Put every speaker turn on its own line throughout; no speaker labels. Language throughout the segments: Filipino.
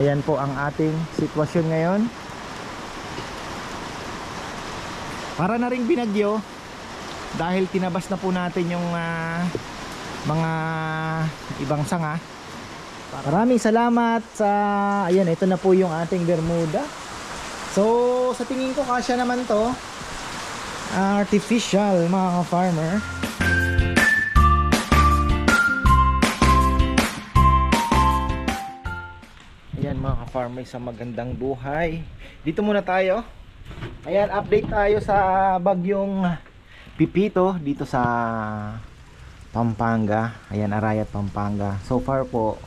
Ayan po ang ating sitwasyon ngayon. Para na ring binagyo dahil tinabas na po natin yung ah, mga ibang sanga. Maraming salamat sa ayan ito na po yung ating Bermuda. So sa tingin ko kasya naman to. Artificial mga farmer. Ka-farmer sa magandang buhay. Dito muna tayo. Ayan, update tayo sa bagyong Pipito dito sa Pampanga. Ayan, Arayat, Pampanga. So far po,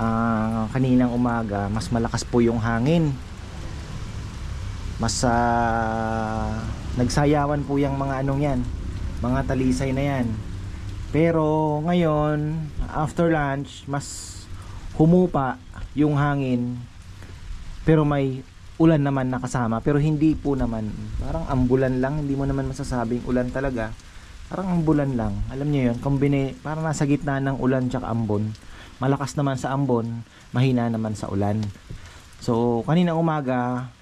ah, kaninang umaga, mas malakas po yung hangin. Mas ah, nagsayawan po yung mga anong yan, mga talisay na yan. Pero ngayon, after lunch, mas humupa yung hangin pero may ulan naman nakasama pero hindi po naman. Parang ambulan lang hindi mo naman masasabing ulan talaga. Parang ambulan lang. Alam niyo yun kombine parang nasa gitna ng ulan tsaka ambon. Malakas naman sa ambon mahina naman sa ulan. So kanina umaga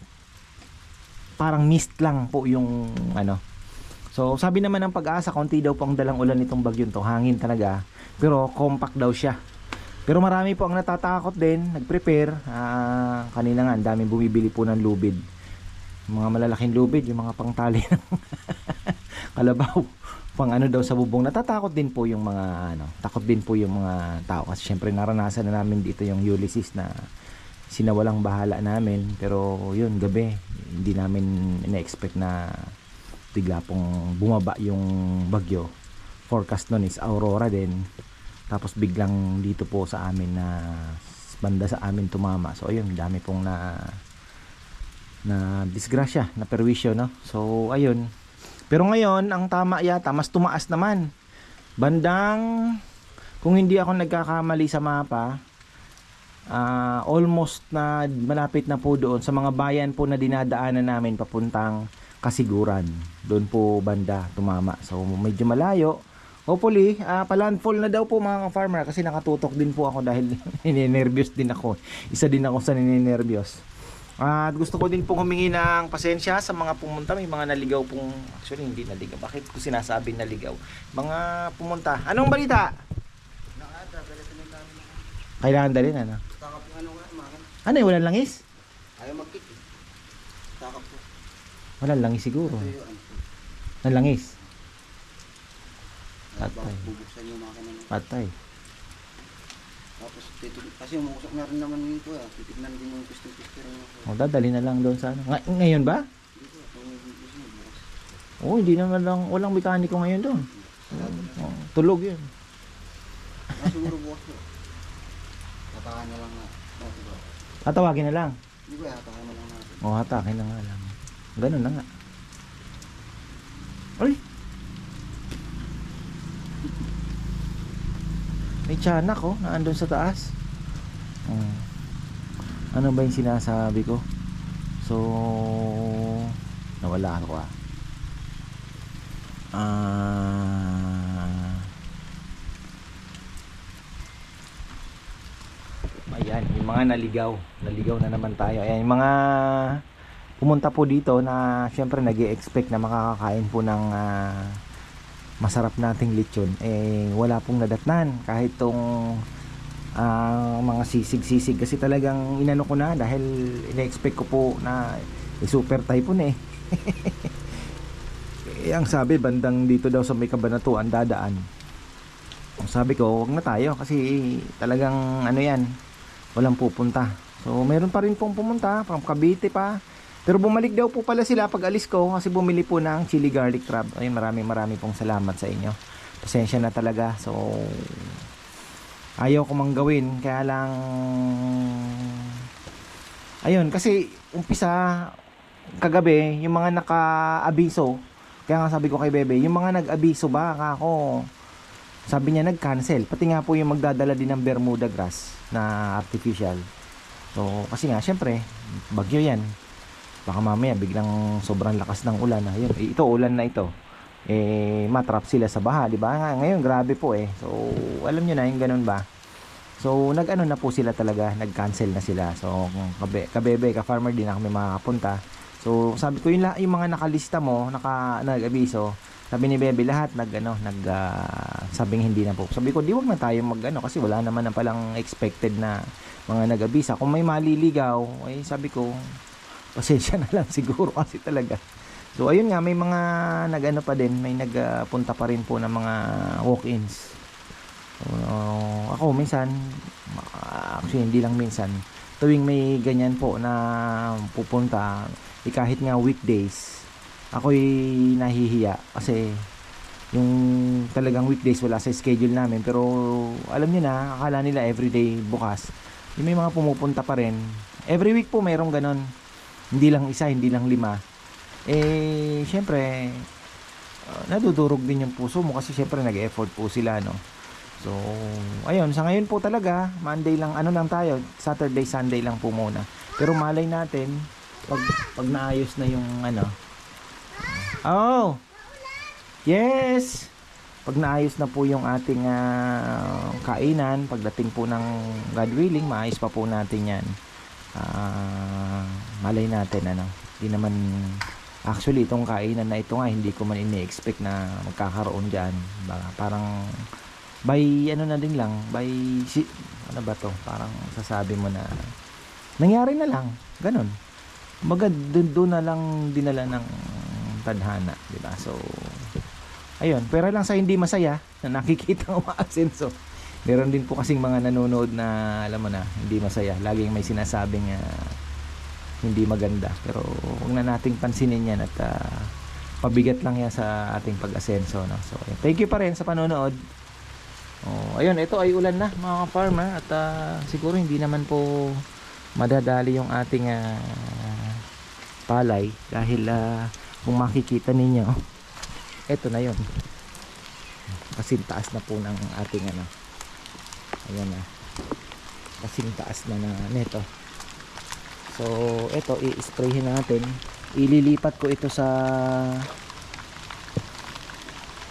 parang mist lang po yung ano. So sabi naman ng pag-asa konti daw po ang dalang ulan nitong bagyong to. Hangin talaga. Pero compact daw siya pero marami po ang natatakot din, nag-prepare. Ah, kanina nga, ang daming bumibili po ng lubid. Mga malalaking lubid, yung mga pangtali ng kalabaw. Pang ano daw sa bubong. Natatakot din po yung mga ano, takot din po yung mga tao. Kasi syempre naranasan na namin dito yung Ulysses na sinawalang bahala namin. Pero yun, gabi, hindi namin ina-expect na bigla pong bumaba yung bagyo. Forecast nun is Aurora din tapos biglang dito po sa amin na banda sa amin tumama. So ayun dami pong na na disgrasya na perwisyo no? So ayun. Pero ngayon ang tama yata mas tumaas naman. Bandang kung hindi ako nagkakamali sa mapa ah, almost na malapit na po doon sa mga bayan po na dinadaanan namin papuntang kasiguran. Doon po banda tumama. So medyo malayo Hopefully, uh, palandfall na daw po mga farmer kasi nakatutok din po ako dahil ninenervyos din ako. Isa din ako sa ninenervyos. At gusto ko din pong humingi ng pasensya sa mga pumunta. May mga naligaw pong, actually hindi naligaw. Bakit ko sinasabi naligaw? Mga pumunta. Anong balita? Kailangan dalhin ano?
Ano
eh, walang langis?
Ayaw mag-kick eh. Takap po.
Walang langis siguro.
Ito yung ano.
Walang langis. Patay.
Bubuksan yung
Patay.
Tapos titig kasi umusok na rin naman yung ito ah. Titignan din yung pistil-pistil ng
O, dadali na lang doon sa ano. Nga- ngayon ba?
Mo bukas.
Oo, hindi naman lang, walang mekaniko ngayon doon. Oo, tulog yun.
Ah, siguro bukas po. Tatakan na lang na.
Tatawagin na lang.
Hindi ba, tatakan na lang natin.
O, hatakin na nga lang. Ganun na nga. Ay! May tiyanak oh, na andun sa taas. Hmm. Ano ba yung sinasabi ko? So, nawala ako ah. Ah... Ayan, yung mga naligaw. Naligaw na naman tayo. Ayan, yung mga pumunta po dito na syempre nag expect na makakakain po ng ah, masarap nating lechon. Eh, wala pong nadatnan. Kahit tong ah, mga sisig-sisig. Kasi talagang inano ko na dahil ina-expect ko po na eh, super typhoon eh. eh, ang sabi, bandang dito daw sa may kabanatuan dadaan. Ang sabi ko, wag na tayo kasi talagang ano yan, walang pupunta. So, meron pa rin pong pumunta, from Cavite pa. Pero bumalik daw po pala sila pag alis ko kasi bumili po ng chili garlic crab. Ayun, maraming maraming pong salamat sa inyo. Pasensya na talaga. So, ayaw ko mang gawin. Kaya lang, ayun, kasi umpisa, kagabi, yung mga naka-abiso, kaya nga sabi ko kay Bebe, yung mga nag-abiso ba, ako, sabi niya nag-cancel. Pati nga po yung magdadala din ng Bermuda grass na artificial. So, kasi nga, syempre, bagyo yan. Baka mamaya biglang sobrang lakas ng ulan. Ayun, eh, ito ulan na ito. Eh, matrap sila sa baha, di ba? Nga- Ngayon, grabe po eh. So, alam niyo na yung ganun ba? So nag-ano na po sila talaga, nag-cancel na sila. So kabe, kabebe, ka-farmer din na kami makakapunta. So sabi ko yung, yung mga nakalista mo, naka nag-abiso, sabi ni Bebe lahat nag ano, nag ah, sabing hindi na po. Sabi ko di wag na tayo mag ano kasi wala naman na palang expected na mga nag-abisa. Kung may maliligaw, ay sabi ko pasensya na lang siguro kasi talaga. So ayun nga may mga nag-ano pa din, may nagpunta pa rin po ng mga walk-ins. So, ako minsan actually hindi lang minsan. Tuwing may ganyan po na pupunta eh, kahit nga weekdays ako'y nahihiya kasi yung talagang weekdays wala sa schedule namin. Pero alam niyo na akala nila everyday bukas. Yung may mga pumupunta pa rin. Every week po mayroong ganon hindi lang isa hindi lang lima. Eh syempre uh, nadudurog din yung puso mo kasi syempre nag-effort po sila no? So ayun sa ngayon po talaga Monday lang ano lang tayo Saturday Sunday lang po muna. Pero malay natin pag, pag naayos na yung ano. Oh! Yes! Pag naayos na po yung ating ah, kainan pagdating po ng God willing maayos pa po natin yan. Ah, malay natin ano hindi naman actually itong kainan na ito nga hindi ko man ini-expect na magkakaroon dyan. Ba- parang by ano na din lang by si, ano ba to? Parang sasabi mo na nangyari na lang ganun. Baga doon na lang dinala ng tadhana di ba? So ayun pero lang sa hindi masaya na nakikita ang umaasenso meron din po kasing mga nanonood na alam mo na hindi masaya. Laging may sinasabing ah, hindi maganda pero huwag na nating pansinin yan at ah, pabigat lang yan sa ating pag-asenso no? so ayun. thank you pa rin sa panonood oh, ayun ito ay ulan na mga farmer at ah, siguro hindi naman po madadali yung ating ah, palay dahil ah, kung makikita ninyo ito na yon kasing taas na po ng ating ano ayan na kasing taas na na neto so ito i-sprayhin natin. Ililipat ko ito sa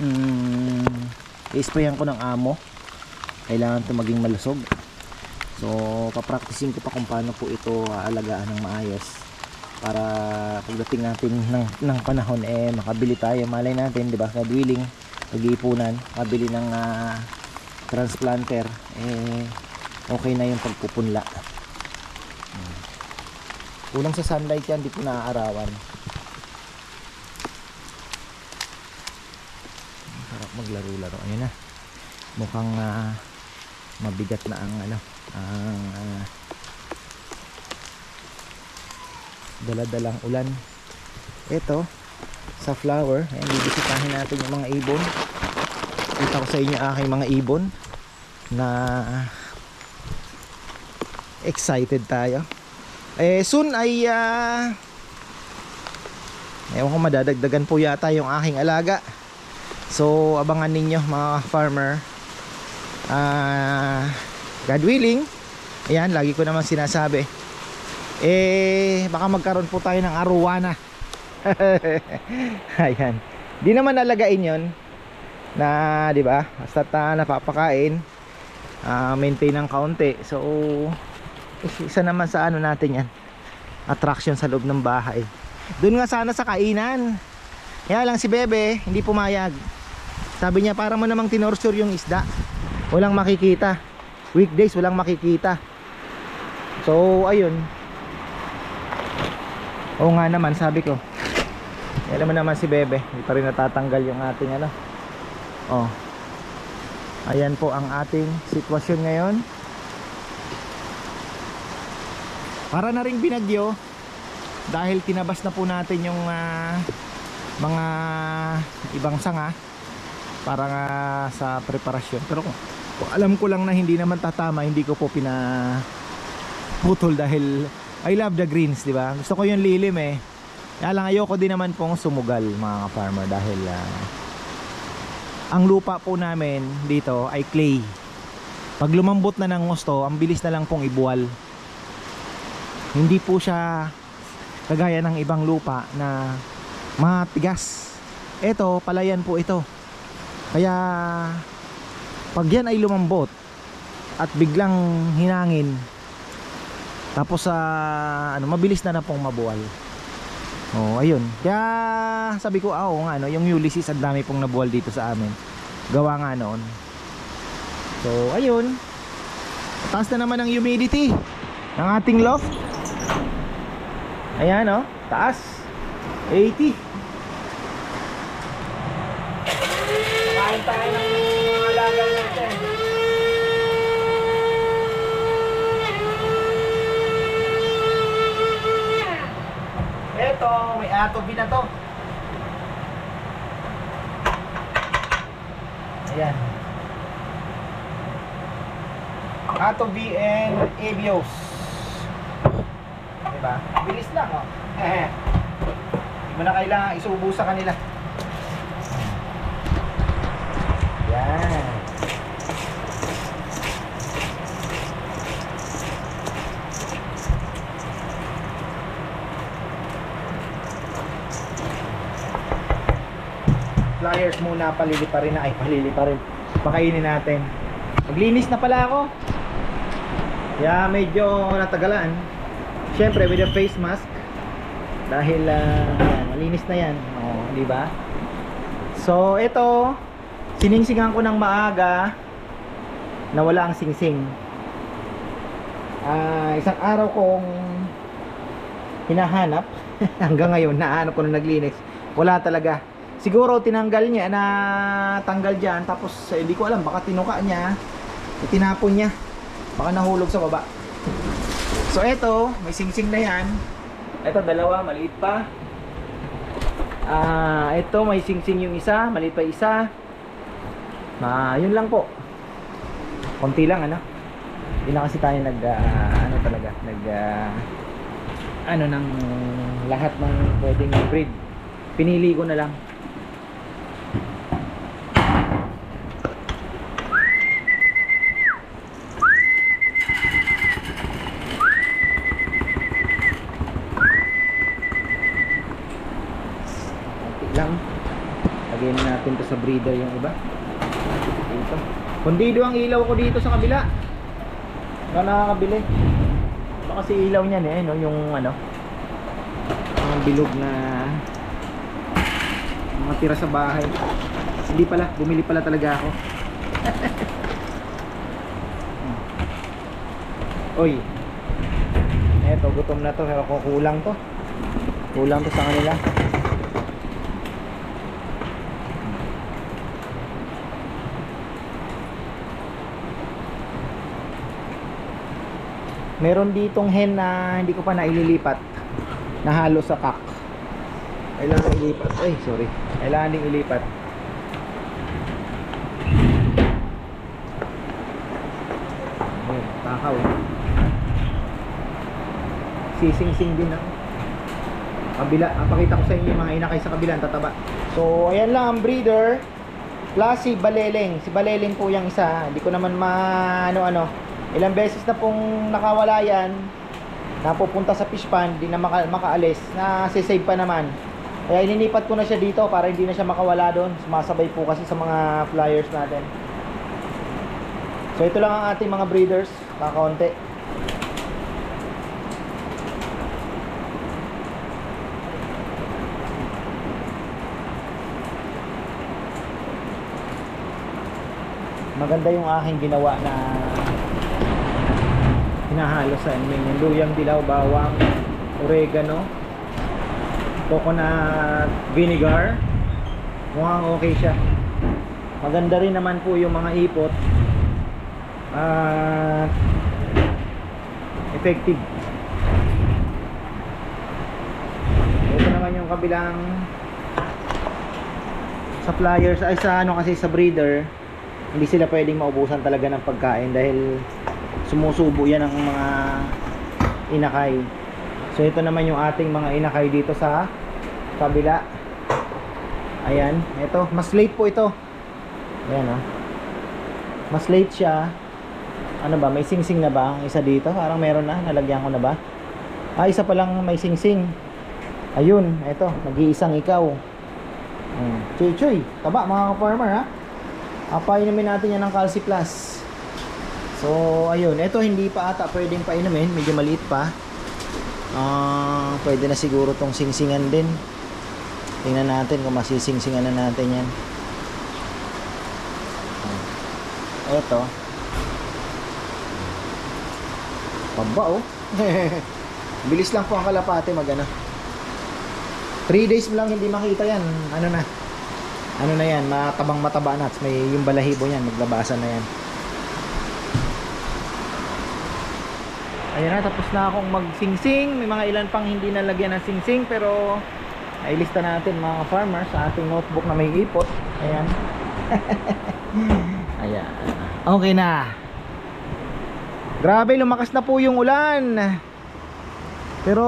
mm, i-sprayan ko ng amo. Kailangan ito maging malusog. So papracticing ko pa kung paano po ito aalagaan ng maayos. Para pagdating natin ng, ng panahon eh makabili tayo. Malay natin di ba God willing pag-iipunan makabili ng ah, transplanter eh okay na yung pagpupunla. Kulang sa sunlight yan di po naaarawan. Sarap maglaro-laro ayun na. Mukhang ah, mabigat na ang ano ang ah, daladalang ulan. Ito sa flower ayan bibisitahin natin yung mga ibon. Kita ko sa inyo aking mga ibon na excited tayo eh soon ay ah, ewan ko madadagdagan po yata yung aking alaga. So abangan ninyo mga farmer. Ah God willing ayan lagi ko naman sinasabi. Eh baka magkaroon po tayo ng arowana ayan. Di naman alagain yon na di ba? Basta ta napapakain. Ah, maintain ng kaunti. So isa naman sa ano natin yan. Attraction sa loob ng bahay. Doon nga sana sa kainan. Kaya lang si Bebe hindi pumayag. Sabi niya para mo namang tinorsure yung isda. Walang makikita. Weekdays walang makikita. So ayun. Oo nga naman sabi ko. Alam mo naman si Bebe hindi pa rin natatanggal yung ating ano. Oh. Ayan po ang ating sitwasyon ngayon para na ring binagyo. Dahil tinabas na po natin yung ah, mga ibang sanga para nga sa preparasyon. Pero kung, alam ko lang na hindi naman tatama hindi ko po pina putol dahil I love the greens di ba? Gusto ko yung lilim eh. Kaya lang ayoko din naman pong sumugal mga farmer dahil ah, ang lupa po namin dito ay clay. Pag lumambot na ng gusto ang bilis na lang pong ibuwal hindi po siya kagaya ng ibang lupa na matigas. Ito palayan po ito. Kaya pag yan ay lumambot at biglang hinangin tapos sa ano mabilis na na pong mabuwal oh ayun. Kaya sabi ko ah, nga no yung Ulysses ang dami pong nabuwal dito sa amin. Gawa nga noon. So ayun. Taas na naman ang humidity ng ating loft ayan oh taas 80 Kain tayo ng mga alaga natin. Eto, may atobi na to. Ayan. Atobi and Avios. Bilis lang, oh. Hindi mo na kailangan isubo sa kanila. Yan. Flyers muna, palili pa rin na. Ay, palili pa rin. Pakainin natin. Maglinis na pala ako. Kaya medyo natagalan. Siyempre, with a face mask. Dahil, ah, yan, malinis na yan. Oo, di ba? So, ito, siningsingan ko ng maaga na wala ang singsing. Ah, isang araw kong hinahanap hanggang ngayon nahanap ko nung naglinis. Wala talaga. Siguro tinanggal niya na tanggal diyan tapos eh, hindi ko alam baka tinuka niya, itinapon niya. Baka nahulog sa baba. So eto, may singsing na 'yan. Ito dalawa, maliit pa. Ah, ito may singsing yung isa, maliit pa isa. Ma, yun lang po. Konti lang ano. Na kasi tayo nag ah, ano talaga, nag ah, ano ng lahat ng pwedeng breed. Pinili ko na lang. Konti lang. Lagyan natin to sa breeder yung iba. Dito. Kundido ang ilaw ko dito sa kabila. Ikaw nakakabili. Ito kasi ilaw niyan eh, no? yung ano, yung bilog na mga tira sa bahay. Hindi pala, bumili pala talaga ako. Oy. Eto, gutom na to, pero kulang to. Kulang to sa kanila. Meron ditong hen na hindi ko pa naililipat. Nahalo sa kak. Kailangan ilipat. Ay, sorry. Kailangan ding ilipat. Ayun, takaw. Sising-sing din ako. Kabila, ah, pakita ko sa inyo yung mga inakay sa kabila, tataba. So, ayan lang ang breeder. Plus si Baleleng. Si Baleleng po yung isa. Hindi ko naman ma ano-ano. Ilang beses na pong nakawala yan. Napupunta sa fish pond, di na maka, makaalis. Na save pa naman. Kaya ininipat ko na siya dito para hindi na siya makawala doon. Sumasabay po kasi sa mga flyers natin. So ito lang ang ating mga breeders. Kakaunti. Maganda yung aking ginawa na hinahalo sa amin. Yung luyang dilaw, bawang, oregano, coconut vinegar. Mukhang okay siya. Maganda rin naman po yung mga ipot. At effective. Ito naman yung kabilang sa flyers ay sa ano kasi sa breeder hindi sila pwedeng maubusan talaga ng pagkain dahil sumusubo yan ang mga inakay. So ito naman yung ating mga inakay dito sa kabila. Ayan ito. Mas late po ito. Ayan oh. mas late siya. Ano ba may singsing na ba ang isa dito? Parang meron na nalagyan ko na ba? Ah isa pa lang may singsing. Ayun ito nag-iisang ikaw. Hmm. Choy choy, taba mga ka-farmer ha. Apay namin natin yan ng Calci Plus. So, ayun. Ito hindi pa ata pwedeng painumin. Medyo maliit pa. Ah, pwede na siguro tong singsingan din. Tingnan natin kung masisingsingan na natin yan. Ah. Ito. Pamba oh. Bilis lang po ang kalapate mag ano. 3 days lang hindi makita yan. Ano na. Ano na yan, matabang mataba na. May yung balahibo niyan, maglabasan na yan. Ayan na, tapos na akong magsingsing. May mga ilan pang hindi nalagyan ng singsing pero nailista natin mga farmer sa ating notebook na may ipot. Ayan. Ayan. Okay na. Grabe, lumakas na po yung ulan. Pero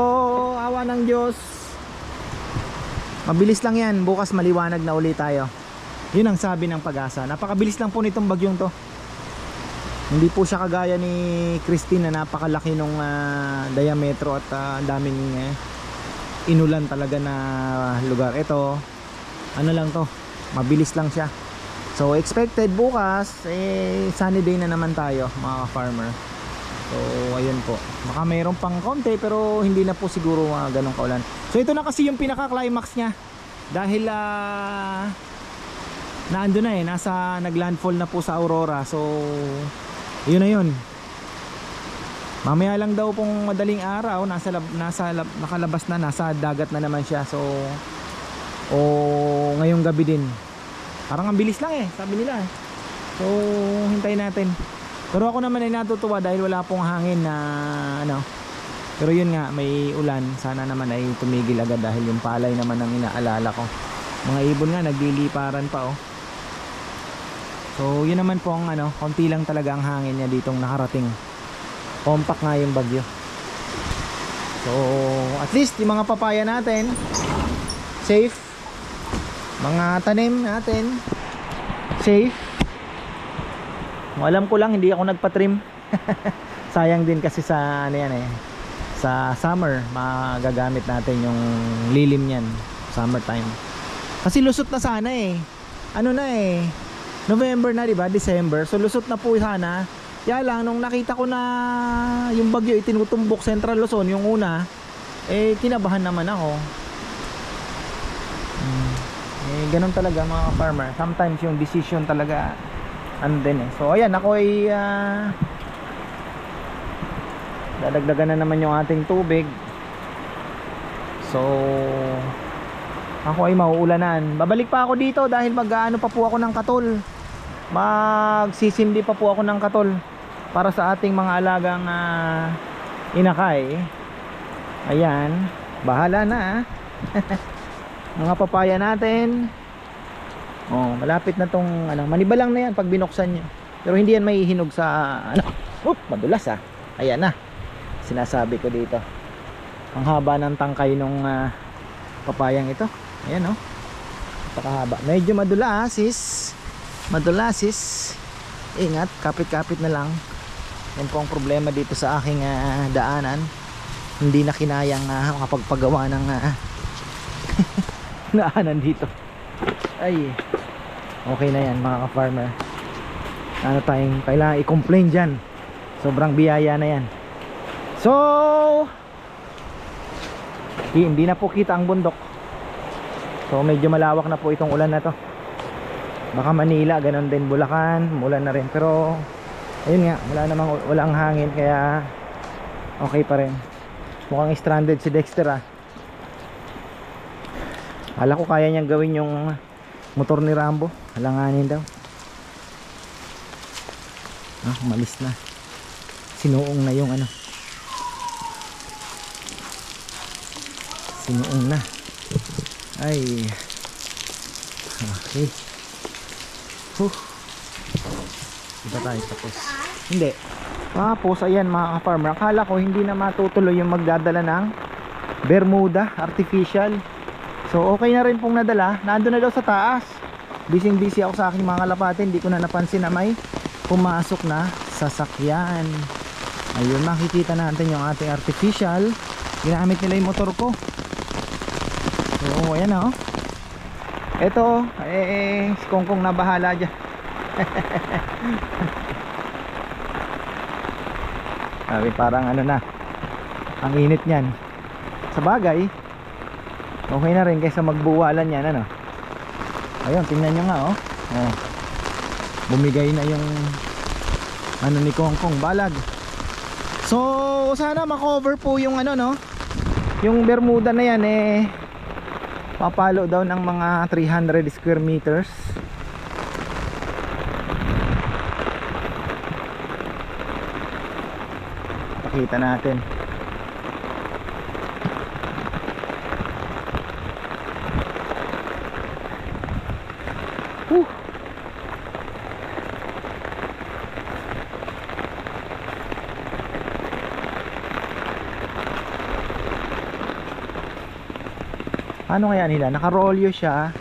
awa ng Diyos. Mabilis lang yan. Bukas maliwanag na uli tayo. Yun ang sabi ng pag-asa. Napakabilis lang po nitong bagyong to. Hindi po siya kagaya ni Christine na napakalaki nung ah, diametro at ang daming eh, inulan talaga na lugar. Ito, ano lang to, mabilis lang siya. So expected bukas, eh, sunny day na naman tayo mga farmer. So ayun po. Baka mayroon pang konti pero hindi na po siguro uh, ganong kaulan. So ito na kasi yung pinaka-climax niya. Dahil ah naando na eh, nasa naglandfall na po sa Aurora. So yun na yun. Mamaya lang daw pong madaling araw, nasa nasa lab, nakalabas na, nasa dagat na naman siya. So o ngayong gabi din. Parang ang bilis lang eh, sabi nila. eh. So hintayin natin. Pero ako naman ay natutuwa dahil wala pong hangin na ano. Pero yun nga, may ulan. Sana naman ay tumigil agad dahil yung palay naman ang inaalala ko. Mga ibon nga nagliliparan pa oh. So yun naman po ang ano, konti lang talaga ang hangin niya ditong nakarating. Compact nga yung bagyo. So at least yung mga papaya natin safe. Mga tanim natin safe. Kung alam ko lang hindi ako nagpa-trim. Sayang din kasi sa ano yan eh. Sa summer magagamit natin yung lilim niyan, summertime. Kasi lusot na sana eh. Ano na eh. November na 'di ba? December. So lusot na po sana. Kaya lang nung nakita ko na yung bagyo itinutumbok Central Luzon yung una, eh kinabahan naman ako. Hmm. Eh ganun talaga mga farmer. Sometimes yung decision talaga andin eh. So ayan ako ay ah, dadagdagan na naman yung ating tubig. So ako ay mauulanan. Babalik pa ako dito dahil mag-ano pa po ako ng katol. Magsisindi pa po ako ng katol para sa ating mga alagang ah, inakay. Ayan, bahala na. ah. mga papaya natin. Oh, malapit na tong ano, manibalang na yan pag binuksan niyo. Pero hindi yan may hinog sa ano. Oop, madulas ah. Ayan na. Sinasabi ko dito. Ang haba ng tangkay nung ah, papayang ito. Ayan oh. Napakahaba. Medyo madulasis. Madulasis. Ingat, kapit-kapit na lang. Yan po ang problema dito sa aking ah, daanan. Hindi na kinayang uh, makapagpagawa ng ah, daanan dito. Ay. Okay na yan mga ka-farmer. Ano tayong kailangan i-complain dyan. Sobrang biyaya na yan. So, di- hindi na po kita ang bundok. So, medyo malawak na po itong ulan na to. Baka Manila, ganun din Bulacan, ulan na rin. Pero, ayun nga, wala namang walang hangin kaya okay pa rin. Mukhang stranded si Dexter ah. Ala ko kaya niyang gawin yung motor ni Rambo. Halanganin daw. Ah, umalis na. Sinuong na yung ano. Sinuong na. Ay. Okay. Huh. Di ba tayo tapos? Hindi. Tapos, ayan mga farmer. Akala ko hindi na matutuloy yung magdadala ng Bermuda artificial. So okay na rin pong nadala. Nandun na daw sa taas. Busy busy ako sa aking mga kalapate. Hindi ko na napansin na may pumasok na sasakyan. Ayun, makikita natin yung ating artificial. Ginamit nila yung motor ko. So, ayan o. Ito, eh, si Kongkong na bahala dyan. Sabi parang ano na. Ang init niyan. Sa bagay, okay na rin kaysa magbuwalan yan ano. Ayun, tingnan nyo nga oh. oh. Bumigay na yung ano ni Kong Kong balag. So, sana makover po yung ano no. Yung Bermuda na yan eh papalo daw ng mga 300 square meters. Pakita natin. Ano kaya nila? Nakarolyo siya.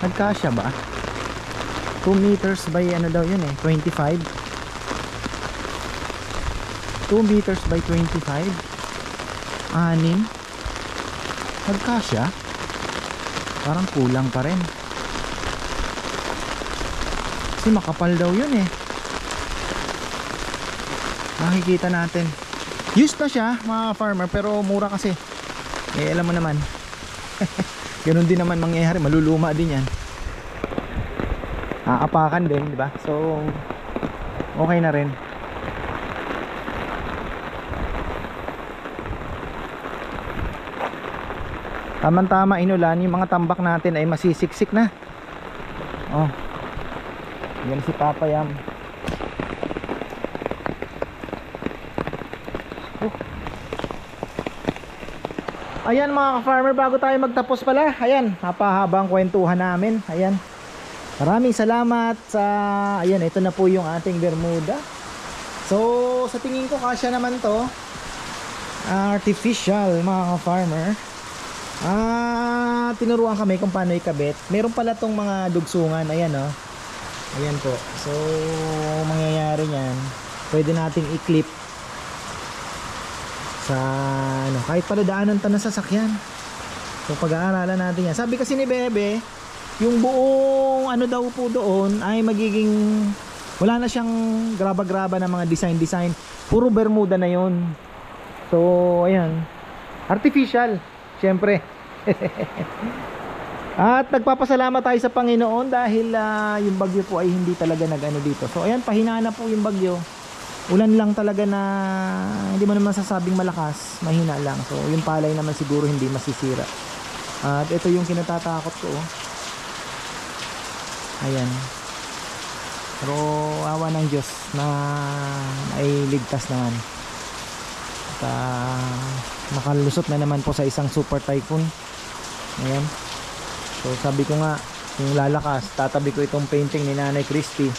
Nagkasya ba? 2 meters by ano daw yun eh? 25? 2 meters by 25? Anim? Nagkasya? Parang kulang pa rin. Kasi makapal daw yun eh. Makikita natin. Used na siya mga farmer pero mura kasi. Eh alam mo naman. Ganun din naman mangyayari, maluluma din yan. Aapakan din, di ba? So, okay na rin. Tama-tama inulan, yung mga tambak natin ay masisiksik na. Oh. Yan si Papa Yam. Ayan mga ka-farmer, bago tayo magtapos pala, ayan, napahabang kwentuhan namin. Ayan. Maraming salamat sa ayan, ito na po yung ating Bermuda. So, sa tingin ko kasya naman 'to. Artificial mga ka-farmer. Ah, tinuruan kami kung paano ikabit. Meron pala tong mga dugsungan, ayan oh. Ayan po. So, mangyayari niyan, pwede nating i-clip sa ano, kahit paladaanan ta ng sasakyan. So pag-aaralan natin yan. Sabi kasi ni Bebe, yung buong ano daw po doon ay magiging wala na siyang graba-graba ng mga design-design. Puro Bermuda na yon. So, ayan. Artificial, syempre. At nagpapasalamat tayo sa Panginoon dahil ah, yung bagyo po ay hindi talaga nag-ano dito. So, ayan, pahina na po yung bagyo ulan lang talaga na hindi mo naman sasabing malakas mahina lang. So yung palay naman siguro hindi masisira. At ito yung kinatatakot ko oh. ayan. Pero awa ng Diyos na ay ligtas naman. At ah, nakalusot na naman po sa isang super typhoon. Ayan. So sabi ko nga yung lalakas tatabi ko itong painting ni Nanay Christy.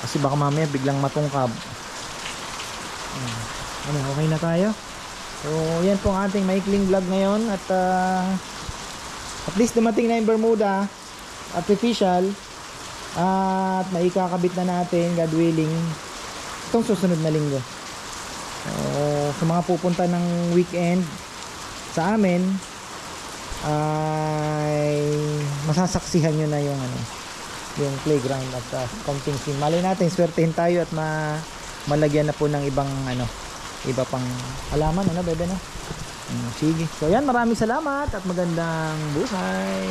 Kasi baka mamaya biglang matungkab ano, okay na tayo? So, yan po ang ating maikling vlog ngayon at ah, at least dumating na yung Bermuda artificial at maikakabit na natin God willing itong susunod na linggo. So, sa mga pupunta ng weekend sa amin ay masasaksihan nyo na yung ano yung playground at uh, counting scene malay natin swertehin tayo at ma malagyan na po ng ibang ano iba pang halaman ano bebe no? Mm, sige. So yan maraming salamat at magandang buhay